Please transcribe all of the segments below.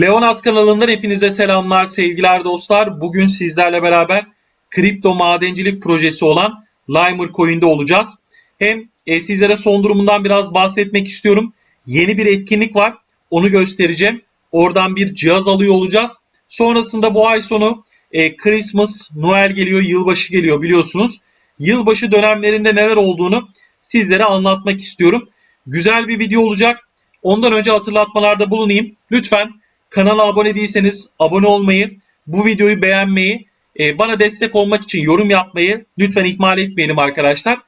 Leonas kanalından hepinize selamlar, sevgiler dostlar. Bugün sizlerle beraber kripto madencilik projesi olan Limer Coin'de olacağız. Hem e, sizlere son durumundan biraz bahsetmek istiyorum. Yeni bir etkinlik var. Onu göstereceğim. Oradan bir cihaz alıyor olacağız. Sonrasında bu ay sonu e, Christmas, Noel geliyor, yılbaşı geliyor biliyorsunuz. Yılbaşı dönemlerinde neler olduğunu sizlere anlatmak istiyorum. Güzel bir video olacak. Ondan önce hatırlatmalarda bulunayım. Lütfen kanala abone değilseniz abone olmayı, bu videoyu beğenmeyi, e, bana destek olmak için yorum yapmayı lütfen ihmal etmeyelim arkadaşlar.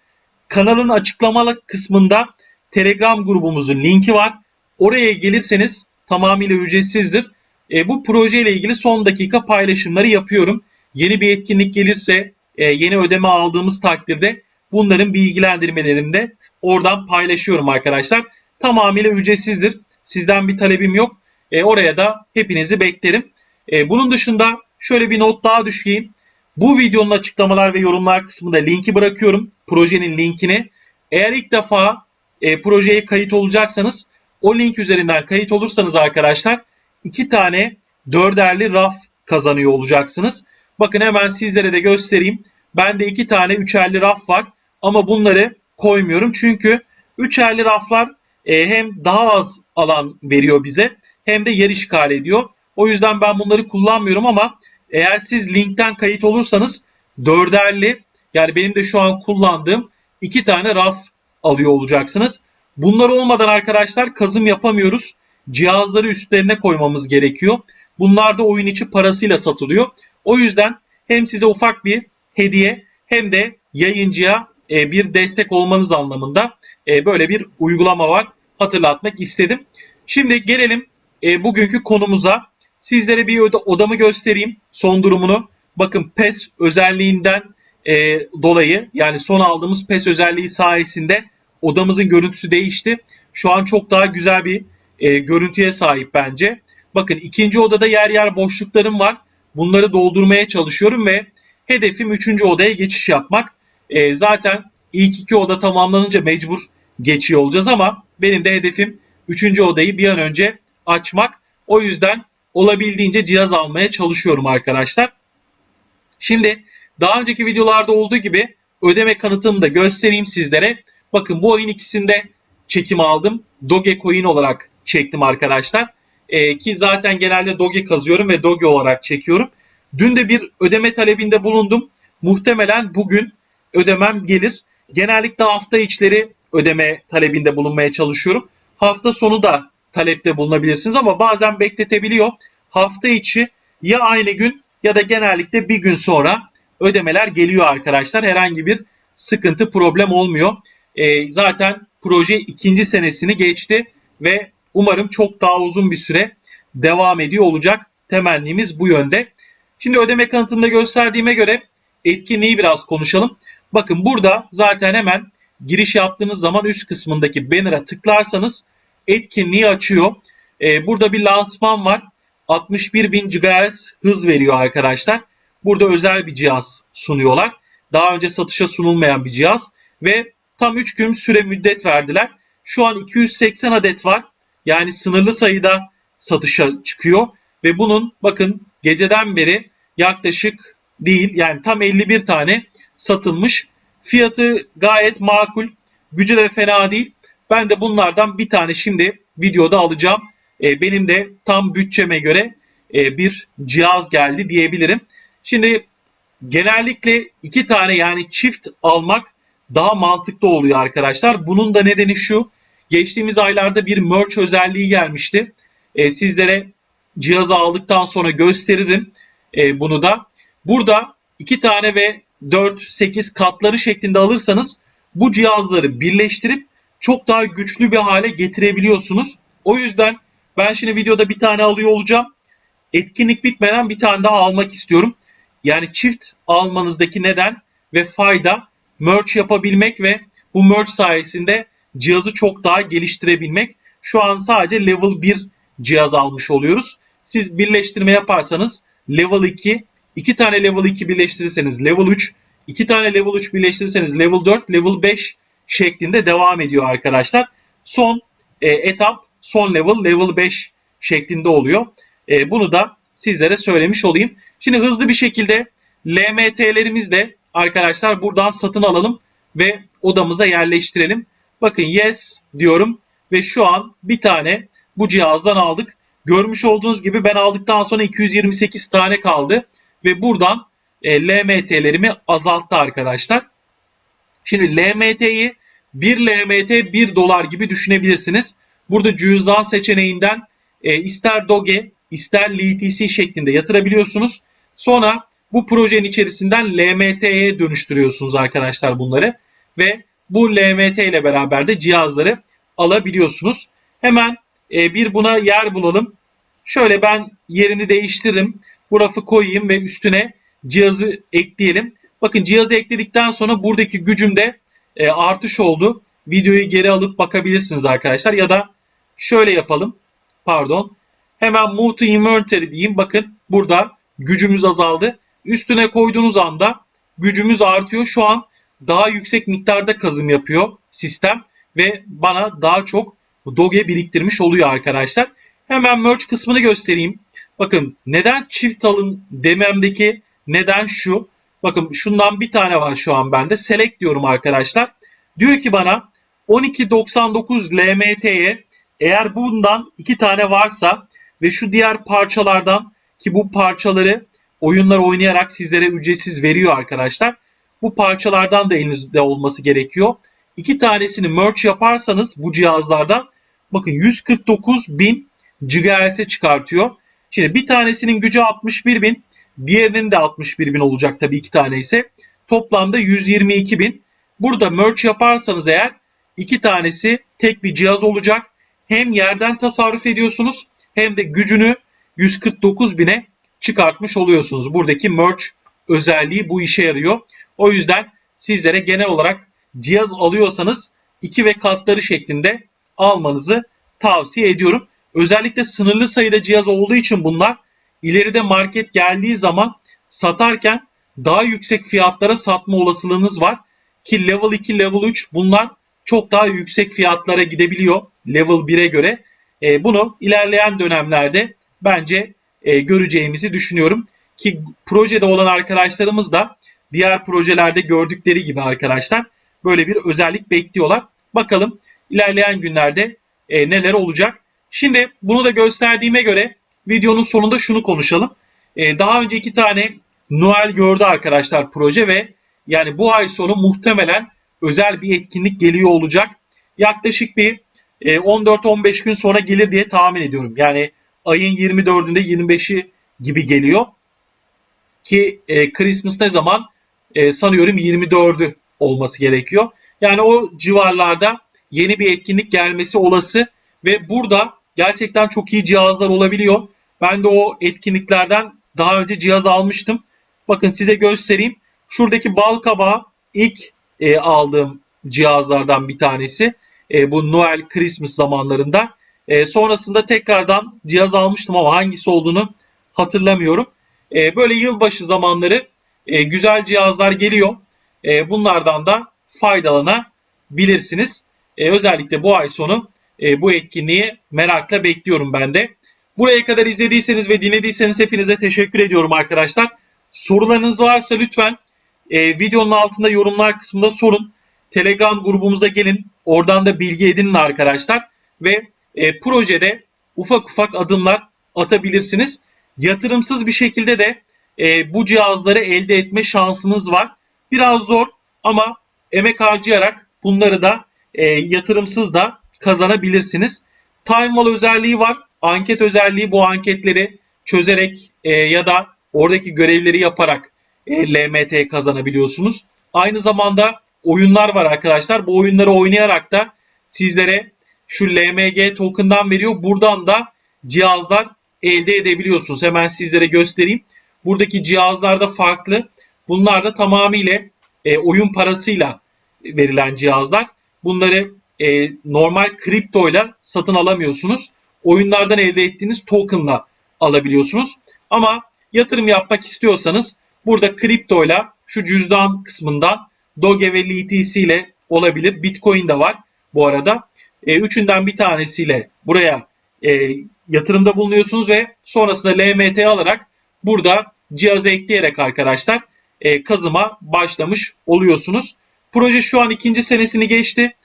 Kanalın açıklamalı kısmında Telegram grubumuzun linki var. Oraya gelirseniz tamamıyla ücretsizdir. E, bu projeyle ilgili son dakika paylaşımları yapıyorum. Yeni bir etkinlik gelirse, e, yeni ödeme aldığımız takdirde bunların bilgilendirmelerini de oradan paylaşıyorum arkadaşlar. Tamamıyla ücretsizdir. Sizden bir talebim yok. E, oraya da hepinizi beklerim. E, bunun dışında şöyle bir not daha düşeyim. Bu videonun açıklamalar ve yorumlar kısmında linki bırakıyorum. Projenin linkini. Eğer ilk defa e, projeye kayıt olacaksanız o link üzerinden kayıt olursanız arkadaşlar iki tane dörderli raf kazanıyor olacaksınız. Bakın hemen sizlere de göstereyim. Bende iki tane üçerli raf var ama bunları koymuyorum çünkü üçerli raflar e, hem daha az alan veriyor bize hem de yer işgal ediyor. O yüzden ben bunları kullanmıyorum ama eğer siz linkten kayıt olursanız dörderli yani benim de şu an kullandığım iki tane raf alıyor olacaksınız. Bunlar olmadan arkadaşlar kazım yapamıyoruz. Cihazları üstlerine koymamız gerekiyor. Bunlar da oyun içi parasıyla satılıyor. O yüzden hem size ufak bir hediye hem de yayıncıya e, bir destek olmanız anlamında e, böyle bir uygulama var. Hatırlatmak istedim. Şimdi gelelim e, bugünkü konumuza. Sizlere bir odamı göstereyim son durumunu. Bakın PES özelliğinden e, dolayı yani son aldığımız PES özelliği sayesinde odamızın görüntüsü değişti. Şu an çok daha güzel bir e, görüntüye sahip bence. Bakın ikinci odada yer yer boşluklarım var. Bunları doldurmaya çalışıyorum ve hedefim üçüncü odaya geçiş yapmak. E, zaten ilk iki oda tamamlanınca mecbur geçiyor olacağız ama benim de hedefim üçüncü odayı bir an önce açmak. O yüzden olabildiğince cihaz almaya çalışıyorum arkadaşlar. Şimdi daha önceki videolarda olduğu gibi ödeme kanıtını da göstereyim sizlere. Bakın bu oyun ikisinde çekim aldım. Dogecoin olarak çektim arkadaşlar. Ee, ki zaten genelde Doge kazıyorum ve Doge olarak çekiyorum. Dün de bir ödeme talebinde bulundum. Muhtemelen bugün ödemem gelir. Genellikle hafta içleri ödeme talebinde bulunmaya çalışıyorum. Hafta sonu da talepte bulunabilirsiniz ama bazen bekletebiliyor. Hafta içi ya aynı gün ya da genellikle bir gün sonra ödemeler geliyor arkadaşlar. Herhangi bir sıkıntı, problem olmuyor. E, zaten proje ikinci senesini geçti ve umarım çok daha uzun bir süre devam ediyor olacak. Temennimiz bu yönde. Şimdi ödeme kanıtında gösterdiğime göre etkinliği biraz konuşalım. Bakın burada zaten hemen giriş yaptığınız zaman üst kısmındaki banner'a tıklarsanız etkinliği açıyor. Ee, burada bir lansman var. 61.000 GHz hız veriyor arkadaşlar. Burada özel bir cihaz sunuyorlar. Daha önce satışa sunulmayan bir cihaz ve tam 3 gün süre müddet verdiler. Şu an 280 adet var. Yani sınırlı sayıda satışa çıkıyor ve bunun bakın geceden beri yaklaşık değil yani tam 51 tane satılmış. Fiyatı gayet makul. Gücü de fena değil. Ben de bunlardan bir tane şimdi videoda alacağım. E, benim de tam bütçeme göre e, bir cihaz geldi diyebilirim. Şimdi genellikle iki tane yani çift almak daha mantıklı oluyor arkadaşlar. Bunun da nedeni şu. Geçtiğimiz aylarda bir merch özelliği gelmişti. E, sizlere cihazı aldıktan sonra gösteririm e, bunu da. Burada iki tane ve 4-8 katları şeklinde alırsanız bu cihazları birleştirip çok daha güçlü bir hale getirebiliyorsunuz. O yüzden ben şimdi videoda bir tane alıyor olacağım. Etkinlik bitmeden bir tane daha almak istiyorum. Yani çift almanızdaki neden ve fayda merge yapabilmek ve bu merge sayesinde cihazı çok daha geliştirebilmek. Şu an sadece level 1 cihaz almış oluyoruz. Siz birleştirme yaparsanız level 2, 2 tane level 2 birleştirirseniz level 3, 2 tane level 3 birleştirirseniz level 4, level 5 şeklinde devam ediyor arkadaşlar. Son e, etap, son level level 5 şeklinde oluyor. E, bunu da sizlere söylemiş olayım. Şimdi hızlı bir şekilde LMT'lerimizle arkadaşlar buradan satın alalım ve odamıza yerleştirelim. Bakın yes diyorum ve şu an bir tane bu cihazdan aldık. Görmüş olduğunuz gibi ben aldıktan sonra 228 tane kaldı ve buradan e, LMT'lerimi azalttı arkadaşlar. Şimdi LMT'yi 1 LMT 1 dolar gibi düşünebilirsiniz. Burada cüzdan seçeneğinden e, ister Doge ister LTC şeklinde yatırabiliyorsunuz. Sonra bu projenin içerisinden LMT'ye dönüştürüyorsunuz arkadaşlar bunları ve bu LMT ile beraber de cihazları alabiliyorsunuz. Hemen e, bir buna yer bulalım. Şöyle ben yerini değiştiririm. Bu rafı koyayım ve üstüne cihazı ekleyelim. Bakın cihazı ekledikten sonra buradaki gücümde e, artış oldu. Videoyu geri alıp bakabilirsiniz arkadaşlar. Ya da şöyle yapalım. Pardon. Hemen move to inventory diyeyim. Bakın burada gücümüz azaldı. Üstüne koyduğunuz anda gücümüz artıyor. Şu an daha yüksek miktarda kazım yapıyor sistem ve bana daha çok doge biriktirmiş oluyor arkadaşlar. Hemen merge kısmını göstereyim. Bakın neden çift alın dememdeki neden şu. Bakın şundan bir tane var şu an bende. Select diyorum arkadaşlar. Diyor ki bana 1299 LMT'ye eğer bundan iki tane varsa ve şu diğer parçalardan ki bu parçaları oyunlar oynayarak sizlere ücretsiz veriyor arkadaşlar. Bu parçalardan da elinizde olması gerekiyor. İki tanesini merge yaparsanız bu cihazlardan bakın 149 bin GHz'e çıkartıyor. Şimdi bir tanesinin gücü 61 bin, diğerinin de 61 bin olacak tabii iki tane ise. Toplamda 122 bin. Burada merge yaparsanız eğer iki tanesi tek bir cihaz olacak. Hem yerden tasarruf ediyorsunuz hem de gücünü 149 bine çıkartmış oluyorsunuz. Buradaki merge özelliği bu işe yarıyor. O yüzden sizlere genel olarak cihaz alıyorsanız iki ve katları şeklinde almanızı tavsiye ediyorum. Özellikle sınırlı sayıda cihaz olduğu için bunlar ileride market geldiği zaman satarken daha yüksek fiyatlara satma olasılığınız var. Ki level 2, level 3 bunlar çok daha yüksek fiyatlara gidebiliyor level 1'e göre. E, bunu ilerleyen dönemlerde bence e, göreceğimizi düşünüyorum. Ki projede olan arkadaşlarımız da diğer projelerde gördükleri gibi arkadaşlar böyle bir özellik bekliyorlar. Bakalım ilerleyen günlerde e, neler olacak. Şimdi bunu da gösterdiğime göre videonun sonunda şunu konuşalım. E, daha önce iki tane Noel gördü arkadaşlar proje ve yani bu ay sonu muhtemelen özel bir etkinlik geliyor olacak. Yaklaşık bir 14-15 e, gün sonra gelir diye tahmin ediyorum. Yani ayın 24'ünde 25'i gibi geliyor. Ki e, Christmas ne zaman? E, sanıyorum 24'ü olması gerekiyor. Yani o civarlarda yeni bir etkinlik gelmesi olası ve burada gerçekten çok iyi cihazlar olabiliyor. Ben de o etkinliklerden daha önce cihaz almıştım. Bakın size göstereyim. Şuradaki bal kabağı ilk e, aldığım cihazlardan bir tanesi. E, bu Noel Christmas zamanlarında. E, sonrasında tekrardan cihaz almıştım ama hangisi olduğunu hatırlamıyorum. E, böyle yılbaşı zamanları e, güzel cihazlar geliyor. E, bunlardan da faydalanabilirsiniz. E, özellikle bu ay sonu e, bu etkinliği merakla bekliyorum ben de. Buraya kadar izlediyseniz ve dinlediyseniz hepinize teşekkür ediyorum arkadaşlar. Sorularınız varsa lütfen e, videonun altında yorumlar kısmında sorun. Telegram grubumuza gelin. Oradan da bilgi edinin arkadaşlar. Ve e, projede ufak ufak adımlar atabilirsiniz. Yatırımsız bir şekilde de e, bu cihazları elde etme şansınız var. Biraz zor ama emek harcayarak bunları da e, yatırımsız da kazanabilirsiniz. Time wall özelliği var. Anket özelliği bu anketleri çözerek e, ya da oradaki görevleri yaparak e, LMT kazanabiliyorsunuz. Aynı zamanda oyunlar var arkadaşlar. Bu oyunları oynayarak da sizlere şu LMG token'dan veriyor. Buradan da cihazlar elde edebiliyorsunuz. Hemen sizlere göstereyim. Buradaki cihazlarda farklı. Bunlar da tamamıyla e, oyun parasıyla verilen cihazlar. Bunları e, normal kriptoyla satın alamıyorsunuz. Oyunlardan elde ettiğiniz tokenla alabiliyorsunuz. Ama yatırım yapmak istiyorsanız burada kriptoyla şu cüzdan kısmından Doge ve LTC ile olabilir. Bitcoin de var bu arada. E, üçünden bir tanesiyle buraya e, yatırımda bulunuyorsunuz ve sonrasında LMT alarak burada cihazı ekleyerek arkadaşlar e, kazıma başlamış oluyorsunuz. Proje şu an ikinci senesini geçti.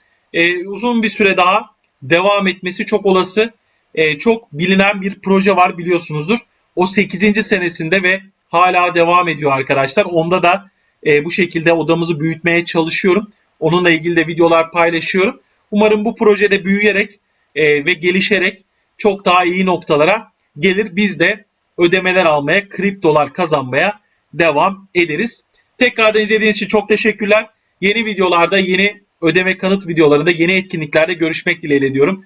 Uzun bir süre daha devam etmesi çok olası. E, çok bilinen bir proje var biliyorsunuzdur. O 8. senesinde ve hala devam ediyor arkadaşlar. Onda da e, bu şekilde odamızı büyütmeye çalışıyorum. Onunla ilgili de videolar paylaşıyorum. Umarım bu projede büyüyerek e, ve gelişerek çok daha iyi noktalara gelir. Biz de ödemeler almaya, kriptolar kazanmaya devam ederiz. Tekrardan izlediğiniz için çok teşekkürler. Yeni videolarda, yeni ödeme kanıt videolarında, yeni etkinliklerde görüşmek dileğiyle diyorum.